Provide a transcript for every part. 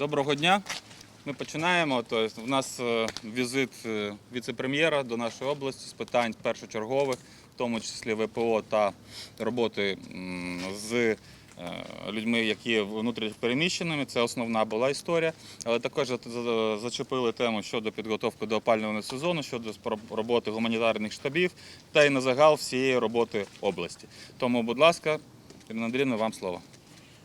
Доброго дня. Ми починаємо. Тобто, у нас е, візит е, віце-прем'єра до нашої області з питань першочергових, в тому числі ВПО та роботи з е, людьми, які внутрішньопереміщеними. Це основна була історія. Але також за- за- зачепили тему щодо підготовки до опалювального сезону, щодо роботи гуманітарних штабів та й на загал всієї роботи області. Тому, будь ласка, Ірина Андрійовна, вам слово.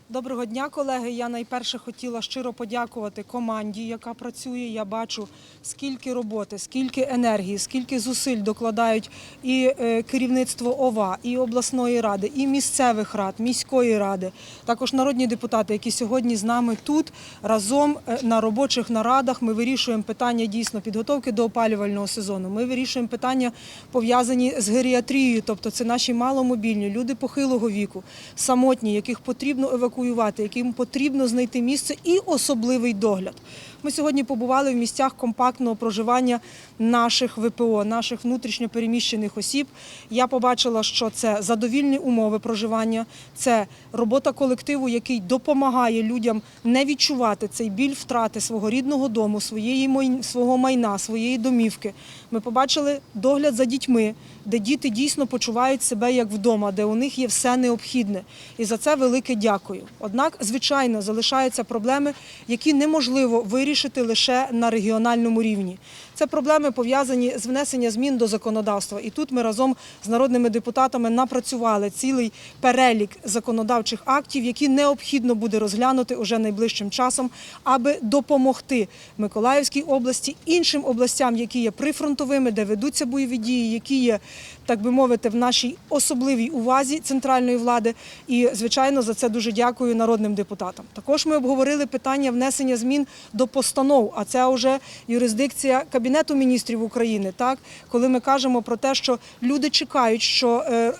Доброго дня, колеги. Я найперше хотіла щиро подякувати команді, яка працює. Я бачу, скільки роботи, скільки енергії, скільки зусиль докладають і е, керівництво ОВА, і обласної ради, і місцевих рад, міської ради, також народні депутати, які сьогодні з нами тут разом е, на робочих нарадах. Ми вирішуємо питання дійсно підготовки до опалювального сезону. Ми вирішуємо питання пов'язані з геріатрією, тобто це наші маломобільні, люди похилого віку, самотні, яких потрібно евакуювати, яким потрібно знайти місце і особливий догляд. Ми сьогодні побували в місцях компактного проживання наших ВПО, наших внутрішньопереміщених осіб. Я побачила, що це задовільні умови проживання, це робота колективу, який допомагає людям не відчувати цей біль втрати свого рідного дому, своєї свого майна, своєї домівки. Ми побачили догляд за дітьми, де діти дійсно почувають себе як вдома, де у них є все необхідне. І за це велике дякую. Однак, звичайно, залишаються проблеми, які неможливо вирішити лише на регіональному рівні. Це проблеми пов'язані з внесенням змін до законодавства. І тут ми разом з народними депутатами напрацювали цілий перелік законодавчих актів, які необхідно буде розглянути уже найближчим часом, аби допомогти Миколаївській області, іншим областям, які є прифронтовими, де ведуться бойові дії, які є, так би мовити, в нашій особливій увазі центральної влади. І, звичайно, за це дуже дякую народним депутатам. Також ми обговорили питання внесення змін до постанов, а це вже юрисдикція Кабінету міністрів України. Так, коли ми кажемо про те, що люди чекають, що е,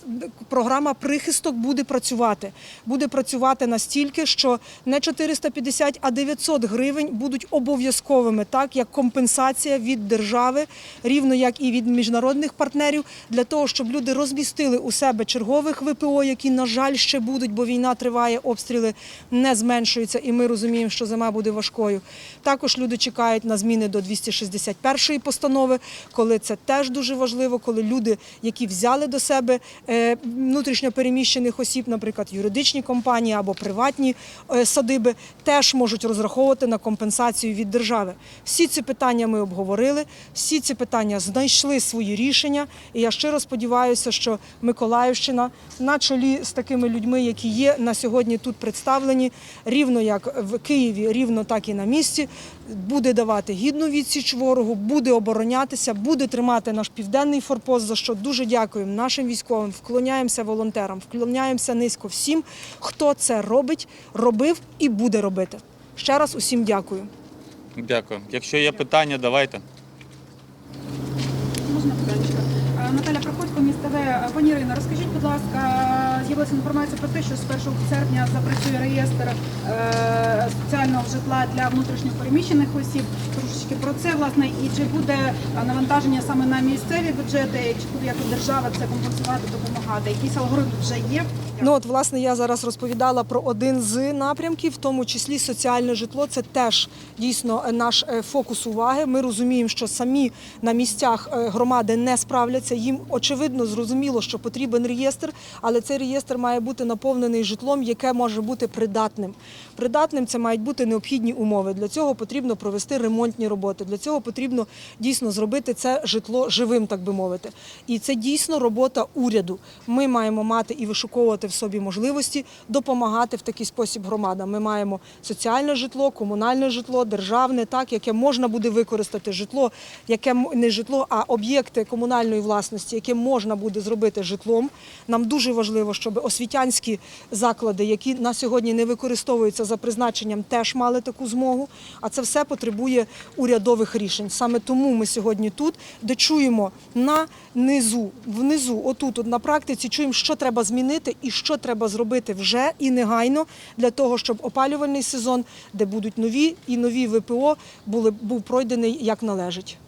програма прихисток буде працювати, буде працювати настільки, що не 450, а 900 гривень будуть обов'язковими, так як компенсація від держави, рівно як і від міжнародних партнерів, для того, щоб люди розмістили у себе чергових ВПО, які, на жаль, ще будуть, бо війна триває, обстріли не зменшуються, і ми розуміємо, що зима буде важкою. Також люди чекають на зміни до 261 постанови, коли це теж дуже важливо, коли люди, які взяли до себе е, внутрішньо переміщених осіб, наприклад, юридичні компанії або приватні е, садиби, теж можуть розраховувати на компенсацію від держави. Всі ці питання ми обговорили, всі ці питання знайшли свої рішення. І я щиро сподіваюся, що Миколаївщина на чолі з такими людьми, які є на сьогодні тут представлені, рівно як в Києві, рівно так і на місці, буде давати гідну відсіч ворогу, буде оборонятися, буде тримати наш південний форпост. За що дуже дякуємо нашим військовим, вклоняємося волонтерам, вклоняємося низько всім, хто це робить, робив і буде робити. Ще раз усім дякую. Дякую. Якщо є питання, давайте. Можна питання? Е, Наталя Проходько, містове. Пані Ірино, розкажіть, будь ласка, з'явилася інформація про те, що з 1 серпня запрацює реєстр е, соціального житла для внутрішньо переміщених осіб. Трошечки про це, власне, і чи буде е, навантаження саме на місцеві бюджети, чи буде як держава це компенсувати, допомагати? Якийсь алгоритм вже є? Ну от власне я зараз розповідала про один з напрямків, в тому числі соціальне житло. Це теж дійсно е, наш е, фокус уваги. Ми розуміємо, що самі на місцях е, громади не справляться. Їм очевидно зрозуміло, що потрібен реєстр, але цей реєстр має бути наповнений житлом, яке може бути придатним. Придатним це мають бути необхідні умови. Для цього потрібно провести ремонтні роботи. Для цього потрібно дійсно зробити це житло живим, так би мовити. І це дійсно робота уряду. Ми маємо мати і вишуковувати в собі можливості допомагати в такий спосіб громадам. Ми маємо соціальне житло, комунальне житло, державне, так яке можна буде використати житло, яке не житло, а об'єкти комунальної власності, яке можна буде зробити житлом. Нам дуже важливо, щоб освітянські заклади, які на сьогодні не використовуються за призначенням, теж мали таку змогу. А це все потребує урядових рішень. Саме тому ми сьогодні тут, де чуємо на низу, внизу, отут, от на практиці, чуємо, що треба змінити і що треба зробити вже і негайно для того, щоб опалювальний сезон, де будуть нові і нові ВПО, були був пройдений як належить.